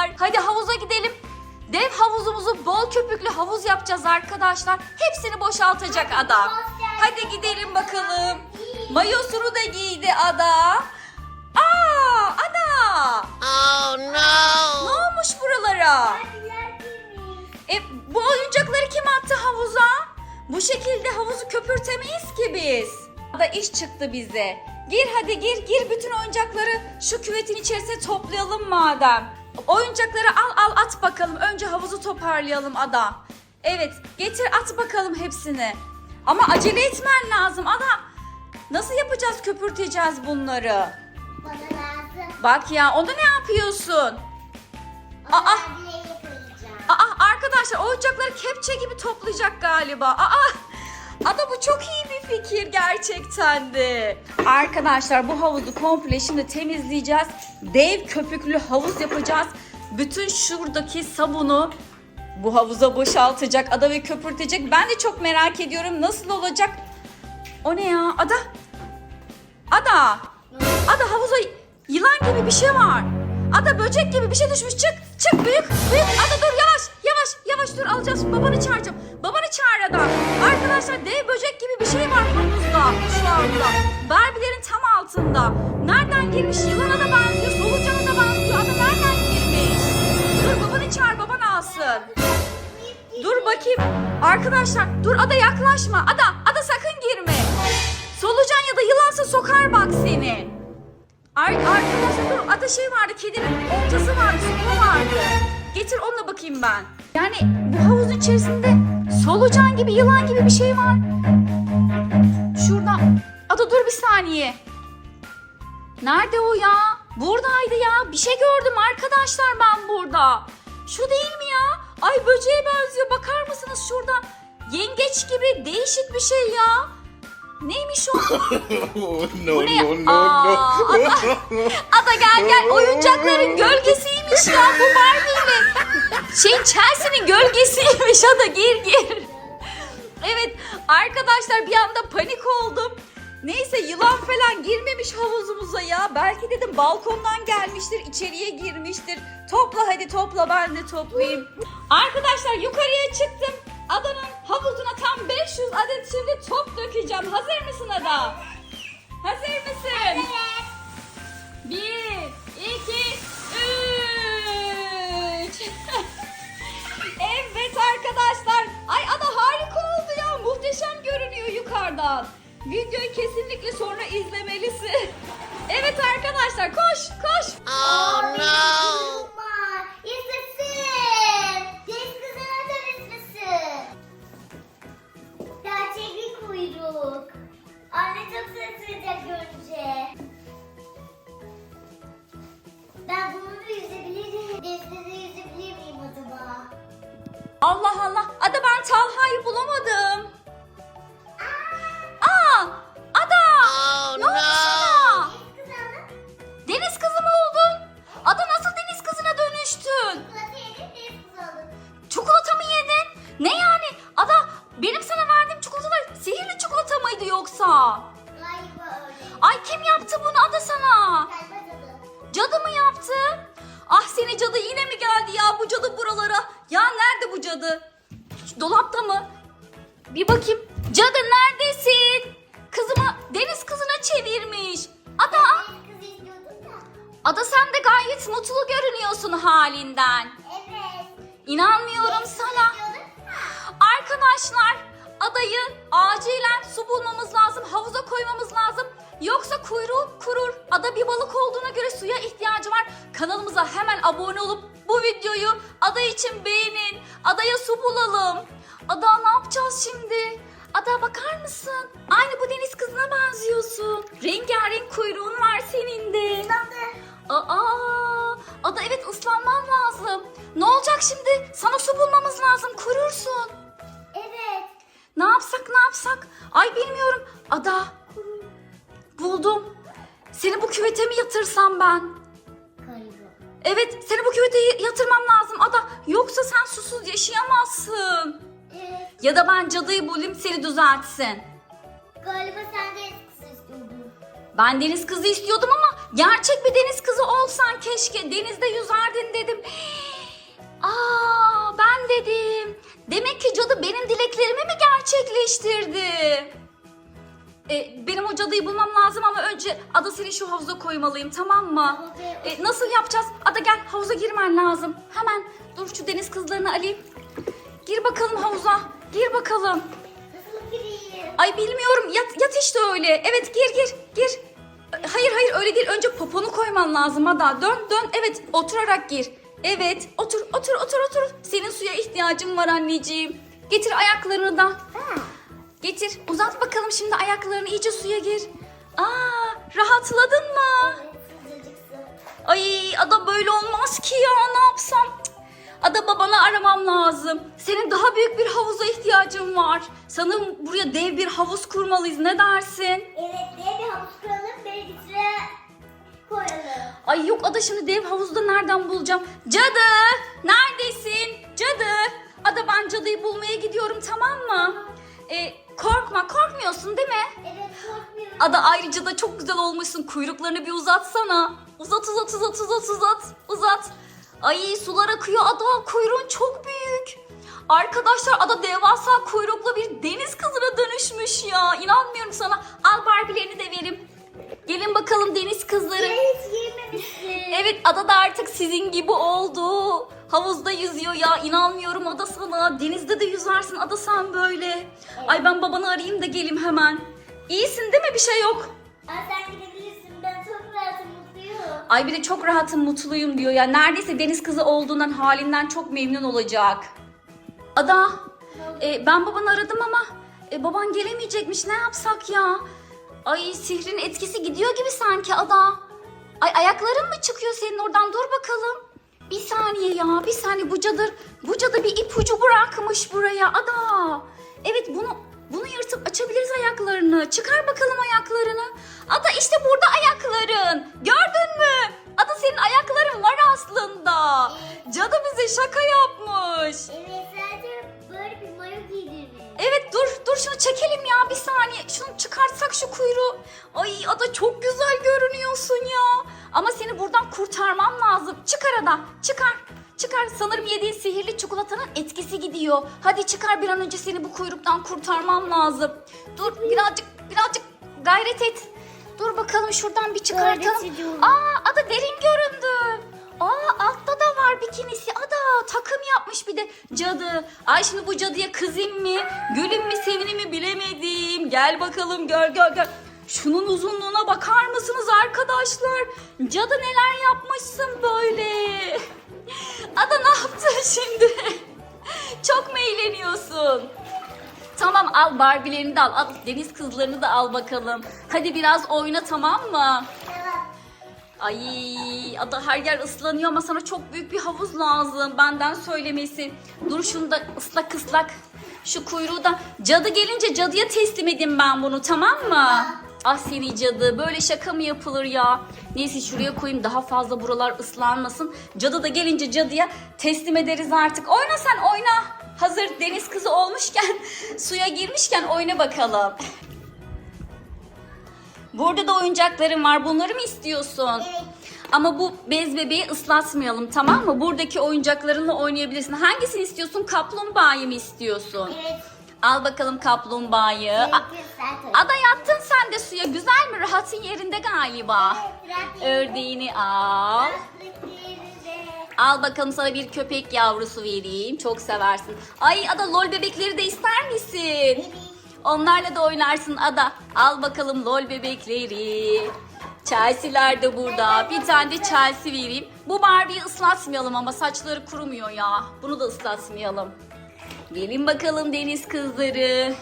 var. Hadi havuza gidelim. Dev havuzumuzu bol köpüklü havuz yapacağız arkadaşlar. Hepsini boşaltacak adam. Hadi gidelim bakalım. Mayosunu da giydi ada. Aa ada. Oh Ne no! olmuş buralara? E, bu oyuncakları kim attı havuza? Bu şekilde havuzu köpürtemeyiz ki biz. Da iş çıktı bize. Gir hadi gir gir bütün oyuncakları şu küvetin içerisine toplayalım madem. Oyuncakları al al at bakalım. Önce havuzu toparlayalım Ada. Evet getir at bakalım hepsini. Ama acele etmen lazım Ada. Nasıl yapacağız köpürteceğiz bunları? Bana lazım. Bak ya onu ne yapıyorsun? Aa! Aa. Arkadaşlar oyuncakları kepçe gibi toplayacak galiba. Aa Ada bu çok iyi bir fikir gerçekten de. Arkadaşlar bu havuzu komple şimdi temizleyeceğiz. Dev köpüklü havuz yapacağız. Bütün şuradaki sabunu bu havuza boşaltacak Ada ve köpürtecek. Ben de çok merak ediyorum nasıl olacak. O ne ya Ada? Ada. Ada havuza yılan gibi bir şey var. Ada böcek gibi bir şey düşmüş. Çık, çık büyük, büyük. Ada dur yavaş, yavaş, yavaş dur alacağız. Babanı çağıracağım. Babanı çağır Ada. Arkadaşlar dev böcek gibi bir şey var anda. Barbie'lerin tam altında. Nereden girmiş? Yılana da benziyor, solucana da benziyor. Ada nereden girmiş? Dur babanı çağır, baban alsın. Dur bakayım. Arkadaşlar dur Ada yaklaşma. Ada, Ada sakın girme. Solucan ya da yılansa sokar bak seni. Ar arkadaşlar dur Ada şey vardı kedinin oltası vardı sopa vardı. Getir onunla bakayım ben. Yani bu havuzun içerisinde solucan gibi yılan gibi bir şey var. Bir saniye. Nerede o ya? Buradaydı ya. Bir şey gördüm arkadaşlar ben burada. Şu değil mi ya? Ay böceğe benziyor. Bakar mısınız şurada? Yengeç gibi değişik bir şey ya. Neymiş o? No Bu ne? no no Aa, no! Ada, Ada gel gel. Oyuncakların gölgesiymiş ya bu Barbie'nin. Şeyin Chelsea'nin gölgesiymiş. Ada gir gir. Evet arkadaşlar bir anda panik oldum. Neyse yılan falan girmemiş havuzumuza ya. Belki dedim balkondan gelmiştir, içeriye girmiştir. Topla hadi topla ben de toplayayım. Arkadaşlar yukarıya çıktım. Adanın havuzuna tam 500 adet şimdi top dökeceğim. Hazır mısın Ada? Hazır mısın? Bir, iki, üç. evet arkadaşlar. Ay Ada harika oldu ya. Muhteşem görünüyor yukarıdan. Videoyu kesinlikle sonra izlemelisin. Evet arkadaşlar koş koş. Oh no! Yaşasın. Deniz kızına dönüşmüşsün. Gerçek bir kuyruk. Anne çok şaşıracak görünce. Ben bunu da yüzebilirim. Denizde de yüzebilir miyim acaba? Allah Allah. Dolapta mı? Bir bakayım. Cadı neredesin? Kızımı deniz kızına çevirmiş. Ada. Ada sen de gayet mutlu görünüyorsun halinden. Evet. İnanmıyorum sana. Arkadaşlar adayı acilen su bulmamız lazım. Havuza koymamız lazım. Yoksa kuyruğu kurur. Ada bir balık olduğuna göre suya ihtiyacı var. Kanalımıza hemen abone olup bu videoyu ada için beğenin. Adaya su bulalım. Ada ne yapacağız şimdi? Ada bakar mısın? Aynı bu deniz kızına benziyorsun. Rengarenk kuyruğun var senin de. Aa, Ada evet ıslanman lazım. Ne olacak şimdi? Sana su bulmamız lazım. Kurursun. Evet. Ne yapsak ne yapsak? Ay bilmiyorum. Ada. Buldum. Seni bu küvete mi yatırsam ben? Evet seni bu küvete yatırmam lazım Ada. Yoksa sen susuz yaşayamazsın. Evet. Ya da ben cadıyı bulayım seni düzeltsin. Galiba sen de deniz kızı istiyordun. Ben deniz kızı istiyordum ama gerçek bir deniz kızı olsan keşke denizde yüzerdin dedim. Aa ben dedim. Demek ki cadı benim dileklerimi mi gerçekleştirdi? E, benim o cadıyı bulmam lazım ama önce Ada seni şu havuza koymalıyım tamam mı? E, nasıl yapacağız? Ada gel havuza girmen lazım. Hemen dur şu deniz kızlarını alayım. Gir bakalım havuza. Gir bakalım. Nasıl gireyim? Ay bilmiyorum yat, yat işte öyle. Evet gir gir gir. Hayır hayır öyle değil. Önce poponu koyman lazım Ada. Dön dön. Evet oturarak gir. Evet otur otur otur otur. Senin suya ihtiyacın var anneciğim. Getir ayaklarını da. Ha. Getir. Uzat bakalım şimdi ayaklarını iyice suya gir. Aa rahatladın mı? Ay ada böyle olmaz ki ya ne yapsam? Ada babanı aramam lazım. Senin daha büyük bir havuza ihtiyacın var. Sanırım buraya dev bir havuz kurmalıyız. Ne dersin? Evet, diye bir havuz kuralım, bilgisayara koyalım. Ay yok ada şimdi dev havuzda nereden bulacağım? Cadı! Neredesin? Cadı! Ada ben cadıyı bulmaya gidiyorum tamam mı? Ee, korkma korkmuyorsun değil mi? Evet, korkmuyorum. Ada ayrıca da çok güzel olmuşsun. Kuyruklarını bir uzatsana. Uzat uzat uzat uzat uzat uzat. Ay sular akıyor Ada. Kuyruğun çok büyük. Arkadaşlar Ada devasa kuyruklu bir deniz kızına dönüşmüş ya. İnanmıyorum sana. Al Barbie'lerini de verim. Gelin bakalım deniz kızları. Hiç girmemişsin. Evet Ada da artık sizin gibi oldu. Havuzda yüzüyor ya inanmıyorum Ada sana. Denizde de yüzersin Ada sen böyle. Ay ben babanı arayayım da geleyim hemen. İyisin değil mi bir şey yok? Aa, sen gidebilirsin, Ay bir de çok rahatım mutluyum diyor ya. Neredeyse deniz kızı olduğundan halinden çok memnun olacak. Ada e, ben babanı aradım ama e, baban gelemeyecekmiş ne yapsak ya? Ay sihrin etkisi gidiyor gibi sanki Ada. Ay ayakların mı çıkıyor senin oradan dur bakalım. Bir saniye ya bir saniye bu cadı, bu cadı bir ipucu bırakmış buraya Ada. Evet bunu bunu yırtıp açabiliriz ayaklarını. Çıkar bakalım ayaklarını. Ada işte burada ayakların. Gördün mü? Ada senin ayakların var aslında. Cadı bize şaka yapmış. Evet, sadece böyle bir mayo giydirmiş. Evet dur dur şunu çekelim ya bir saniye. Şunu çıkartsak şu kuyruğu. Ay Ada çok güzel görünüyorsun ya. Ama seni buradan kurtarmam lazım. Çıkar Ada çıkar. Çıkar sanırım yediğin sihirli çikolatanın etkisi gidiyor. Hadi çıkar bir an önce seni bu kuyruktan kurtarmam lazım. Dur birazcık birazcık gayret et. Dur bakalım şuradan bir çıkartalım. Gayret ediyorum. Aa Ada derin göründü. Aa altta da var bikinisi. Ada takım yapmış bir de cadı. Ay şimdi bu cadıya kızayım mı? Gülüm mü sevinim mi bilemedim. Gel bakalım gör gör gör. Şunun uzunluğuna bakar mısınız arkadaşlar? Cadı neler yapmışsın böyle? Ada ne yaptın şimdi? Çok mu eğleniyorsun? Tamam al Barbie'lerini de al. Al deniz kızlarını da al bakalım. Hadi biraz oyna tamam mı? Tamam. Ay ada her yer ıslanıyor ama sana çok büyük bir havuz lazım. Benden söylemesi. Dur şunu da ıslak ıslak. Şu kuyruğu da cadı gelince cadıya teslim edeyim ben bunu tamam mı? Ah seni cadı böyle şaka mı yapılır ya? Neyse şuraya koyayım daha fazla buralar ıslanmasın. Cadı da gelince cadıya teslim ederiz artık. Oyna sen oyna. Hazır deniz kızı olmuşken suya girmişken oyna bakalım. Burada da oyuncaklarım var. Bunları mı istiyorsun? Evet. Ama bu bez bebeği ıslatmayalım tamam mı? Buradaki oyuncaklarınla oynayabilirsin. Hangisini istiyorsun? Kaplumbağayı mı istiyorsun? Evet. Al bakalım kaplumbağayı. A- Ada yattın sen de suya. Güzel mi? Rahatın yerinde galiba. Ördeğini al. Al bakalım sana bir köpek yavrusu vereyim. Çok seversin. Ay Ada lol bebekleri de ister misin? Onlarla da oynarsın Ada. Al bakalım lol bebekleri. Chelsea'ler de burada. Bir tane de Chelsea vereyim. Bu Barbie'yi ıslatmayalım ama saçları kurumuyor ya. Bunu da ıslatmayalım. Gelin bakalım deniz kızları.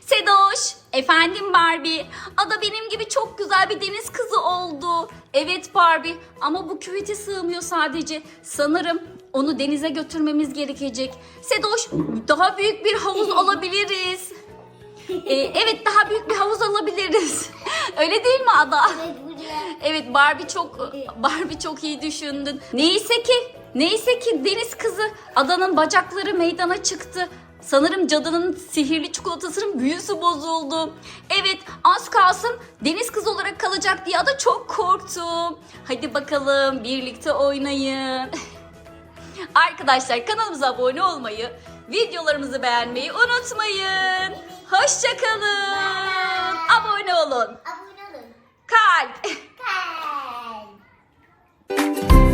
Sedoş, efendim Barbie. Ada benim gibi çok güzel bir deniz kızı oldu. Evet Barbie ama bu küvete sığmıyor sadece. Sanırım onu denize götürmemiz gerekecek. Sedoş, daha büyük bir havuz alabiliriz. Ee, evet daha büyük bir havuz alabiliriz. Öyle değil mi Ada? Evet Barbie çok Barbie çok iyi düşündün. Neyse ki Neyse ki deniz kızı adanın bacakları meydana çıktı. Sanırım cadının sihirli çikolatasının büyüsü bozuldu. Evet az kalsın deniz kızı olarak kalacak diye ada çok korktum. Hadi bakalım birlikte oynayın. Arkadaşlar kanalımıza abone olmayı, videolarımızı beğenmeyi unutmayın. Hoşçakalın. Abone olun. Abone olun. Kalp. Kalp.